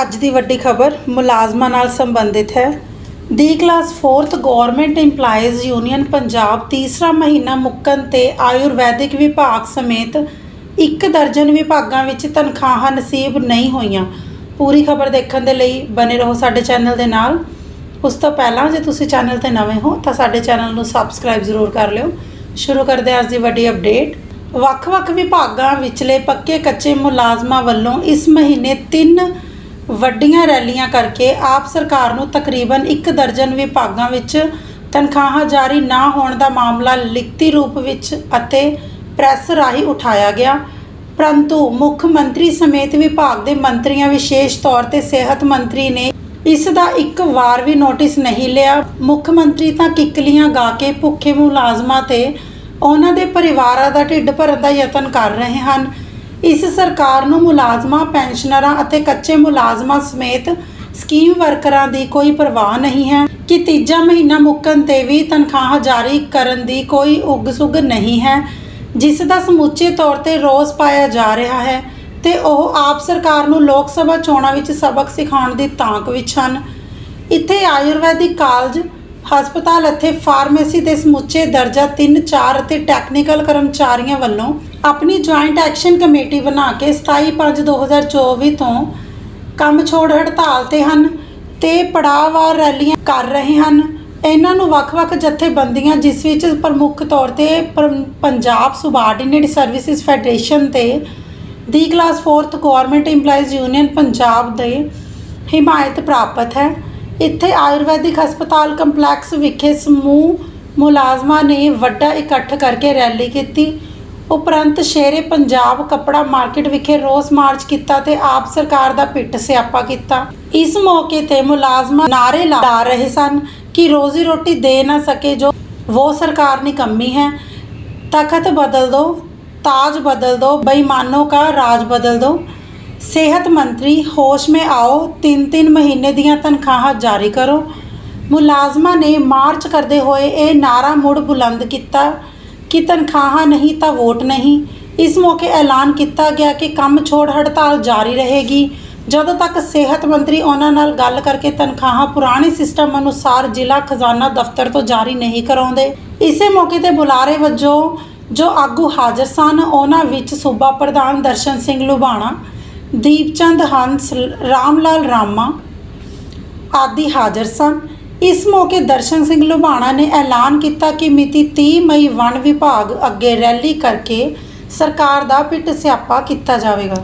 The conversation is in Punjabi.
ਅੱਜ ਦੀ ਵੱਡੀ ਖਬਰ ਮੁਲਾਜ਼ਮਾਂ ਨਾਲ ਸੰਬੰਧਿਤ ਹੈ। The class 4th government EMPLOYEES union Punjab ਤੀਸਰਾ ਮਹੀਨਾ ਮੁੱਕਣ ਤੇ ਆਯੁਰਵੈਦਿਕ ਵਿਭਾਗ ਸਮੇਤ ਇੱਕ ਦਰਜਨ ਵਿਭਾਗਾਂ ਵਿੱਚ ਤਨਖਾਹਾਂ ਨਸੀਬ ਨਹੀਂ ਹੋਈਆਂ। ਪੂਰੀ ਖਬਰ ਦੇਖਣ ਦੇ ਲਈ ਬਨੇ ਰਹੋ ਸਾਡੇ ਚੈਨਲ ਦੇ ਨਾਲ। ਉਸ ਤੋਂ ਪਹਿਲਾਂ ਜੇ ਤੁਸੀਂ ਚੈਨਲ ਤੇ ਨਵੇਂ ਹੋ ਤਾਂ ਸਾਡੇ ਚੈਨਲ ਨੂੰ ਸਬਸਕ੍ਰਾਈਬ ਜ਼ਰੂਰ ਕਰ ਲਿਓ। ਸ਼ੁਰੂ ਕਰਦੇ ਹਾਂ ਅੱਜ ਦੀ ਵੱਡੀ ਅਪਡੇਟ ਵੱਖ-ਵੱਖ ਵਿਭਾਗਾਂ ਵਿਚਲੇ ਪੱਕੇ ਕੱਚੇ ਮੁਲਾਜ਼ਮਾਂ ਵੱਲੋਂ ਇਸ ਮਹੀਨੇ ਤਿੰਨ ਵੱਡੀਆਂ ਰੈਲੀਆਂ ਕਰਕੇ ਆਪ ਸਰਕਾਰ ਨੂੰ ਤਕਰੀਬਨ ਇੱਕ ਦਰਜਨ ਵਿਭਾਗਾਂ ਵਿੱਚ ਤਨਖਾਹਾਂ ਜਾਰੀ ਨਾ ਹੋਣ ਦਾ ਮਾਮਲਾ ਲਿਖਤੀ ਰੂਪ ਵਿੱਚ ਅਤੇ ਪ੍ਰੈਸ ਰਾਹੀਂ ਉਠਾਇਆ ਗਿਆ। ਪਰੰਤੂ ਮੁੱਖ ਮੰਤਰੀ ਸਮੇਤ ਵਿਭਾਗ ਦੇ ਮੰਤਰੀਆਂ ਵਿਸ਼ੇਸ਼ ਤੌਰ ਤੇ ਸਿਹਤ ਮੰਤਰੀ ਨੇ ਇਸ ਦਾ ਇੱਕ ਵਾਰ ਵੀ ਨੋਟਿਸ ਨਹੀਂ ਲਿਆ। ਮੁੱਖ ਮੰਤਰੀ ਤਾਂ ਕਿੱਕਲੀਆਂ ਗਾ ਕੇ ਭੁੱਖੇ ਮੁਲਾਜ਼ਮਾਂ ਤੇ ਉਹਨਾਂ ਦੇ ਪਰਿਵਾਰਾਂ ਦਾ ਢਿੱਡ ਭਰਨ ਦਾ ਯਤਨ ਕਰ ਰਹੇ ਹਨ। ਇਸ ਸਰਕਾਰ ਨੂੰ ਮੁਲਾਜ਼ਮਾਂ, ਪੈਨਸ਼ਨਰਾਂ ਅਤੇ ਕੱਚੇ ਮੁਲਾਜ਼ਮਾਂ ਸਮੇਤ ਸਕੀਮ ਵਰਕਰਾਂ ਦੀ ਕੋਈ ਪਰਵਾਹ ਨਹੀਂ ਹੈ ਕਿ ਤੀਜਾ ਮਹੀਨਾ ਮੁੱਕਣ ਤੇ ਵੀ ਤਨਖਾਹ ਜਾਰੀ ਕਰਨ ਦੀ ਕੋਈ ਉਗ-ਸੁਗ ਨਹੀਂ ਹੈ, ਜਿਸ ਦਾ ਸਮੁੱਚੇ ਤੌਰ ਤੇ ਰੋਸ ਪਾਇਆ ਜਾ ਰਿਹਾ ਹੈ ਤੇ ਉਹ ਆਪ ਸਰਕਾਰ ਨੂੰ ਲੋਕ ਸਭਾ ਚੋਣਾਂ ਵਿੱਚ ਸਬਕ ਸਿਖਾਉਣ ਦੀ ਤਾਂਕ ਵਿੱਚ ਹਨ। ਇੱਥੇ ਆਯੁਰਵੈਦਿਕ ਕਾਲਜ ਹਸਪਤਾਲ ਅਤੇ ਫਾਰਮੇਸੀ ਦੇ ਸਮੁੱਚੇ ਦਰਜਾ 3 4 ਅਤੇ ਟੈਕਨੀਕਲ ਕਰਮਚਾਰੀਆਂ ਵੱਲੋਂ ਆਪਣੀ ਜੁਆਇੰਟ ਐਕਸ਼ਨ ਕਮੇਟੀ ਬਣਾ ਕੇ 27/5/2024 ਤੋਂ ਕੰਮ ਛੋੜ ਹੜਤਾਲ ਤੇ ਹਨ ਤੇ ਪੜਾਅਵਾਰ ਰੈਲੀਆਂ ਕਰ ਰਹੇ ਹਨ। ਇਹਨਾਂ ਨੂੰ ਵੱਖ-ਵੱਖ ਜਥੇਬੰਦੀਆਂ, ਜਿਸ ਵਿੱਚ ਪ੍ਰਮੁੱਖ ਤੌਰ ਤੇ ਪਰ- ਪੰਜਾਬ ਸੁਬਾਰਡੀਨੇਟ ਸਰਵਿਸਿਜ਼ ਫੈਡਰੇਸ਼ਨ ਤੇ ਦੀ class 4th government EMPLOYEES union Punjab ਦੇ ਹਿਮਾਇਤ ਪ੍ਰਾਪਤ ਹੈ। ਇੱਥੇ ਆਯੁਰਵੈਦਿਕ ਹਸਪਤਾਲ ਕੰਪਲੈਕਸ ਵਿਖੇ ਸਮੂਹ ਮੁਲਾਜ਼ਮਾਂ ਨੇ ਵੱਡਾ ਇਕੱਠ ਕਰਕੇ ਰੈਲੀ ਕੀਤੀ। ਉਪਰੰਤ ਸ਼ੇਰੇ ਪੰਜਾਬ ਕੱਪੜਾ ਮਾਰਕੀਟ ਵਿਖੇ ਰੋਸ ਮਾਰਚ ਕੀਤਾ ਤੇ ਆਪ ਸਰਕਾਰ ਦਾ ਪਿੱਟ ਸਿਆਪਾ ਕੀਤਾ। ਇਸ ਮੌਕੇ ਤੇ ਮੁਲਾਜ਼ਮਾਂ ਨਾਰੇ ਲਾ ਰਹੇ ਸਨ ਕਿ ਰੋਜ਼ੀ ਰੋਟੀ ਦੇ ਨਾ ਸਕੇ ਜੋ ਉਹ ਸਰਕਾਰ ਨੇ ਕੰਮੀ ਹੈ। ਤਖਤ ਬਦਲ ਦੋ, ਤਾਜ ਬਦਲ ਦੋ, ਬੇਈਮਾਨੋ ਦਾ ਰਾਜ ਬਦਲ ਦੋ। ਸਿਹਤ ਮੰਤਰੀ, ਹੋਸ਼ ਮੇ ਆਓ ਤਿੰਨ ਤਿੰਨ ਮਹੀਨੇ ਦੀਆਂ ਤਨਖਾਹਾਂ ਜਾਰੀ ਕਰੋ। ਮੁਲਾਜ਼ਮਾਂ ਨੇ ਮਾਰਚ ਕਰਦੇ ਹੋਏ ਇਹ ਨਾਰਾ ਮੁੜ ਬੁਲੰਦ ਕੀਤਾ ਕਿ ਤਨਖਾਹਾਂ ਨਹੀਂ ਤਾਂ ਵੋਟ ਨਹੀਂ। ਇਸ ਮੌਕੇ ਐਲਾਨ ਕੀਤਾ ਗਿਆ ਕਿ ਕੰਮ ਛੋੜ ਹੜਤਾਲ ਜਾਰੀ ਰਹੇਗੀ। ਜਦੋਂ ਤੱਕ ਸਿਹਤ ਮੰਤਰੀ ਉਹਨਾਂ ਨਾਲ ਗੱਲ ਕਰਕੇ ਤਨਖਾਹਾਂ ਪੁਰਾਣੇ ਸਿਸਟਮ ਅਨੁਸਾਰ ਜ਼ਿਲ੍ਹਾ ਖਜ਼ਾਨਾ ਦਫ਼ਤਰ ਤੋਂ ਜਾਰੀ ਨਹੀਂ ਕਰਾਉਂਦੇ, ਇਸੇ ਮੌਕੇ ਤੇ ਬੁਲਾਰੇ ਵਜੋਂ ਜੋ ਆਗੂ ਹਾਜ਼ਰ ਸਨ, ਉਹਨਾਂ ਵਿੱਚ ਸੂਬਾ ਪ੍ਰਧਾਨ ਦਰਸ਼ਨ ਸਿੰਘ ਲੁਬਾਣਾ ਦੀਪਚੰਦ, ਹੰਸ ਰਾਮ ਲਾਲ ਰਾਮਾ ਆਦਿ ਹਾਜ਼ਰ ਸਨ। ਇਸ ਮੌਕੇ ਦਰਸ਼ਨ ਸਿੰਘ ਲੁਬਾਣਾ ਨੇ ਐਲਾਨ ਕੀਤਾ ਕਿ ਮਿਤੀ 30 ਮਈ ਵਣ ਵਿਭਾਗ ਅੱਗੇ ਰੈਲੀ ਕਰਕੇ ਸਰਕਾਰ ਦਾ ਪਿੱਟ ਸਿਆਪਾ ਕੀਤਾ ਜਾਵੇਗਾ।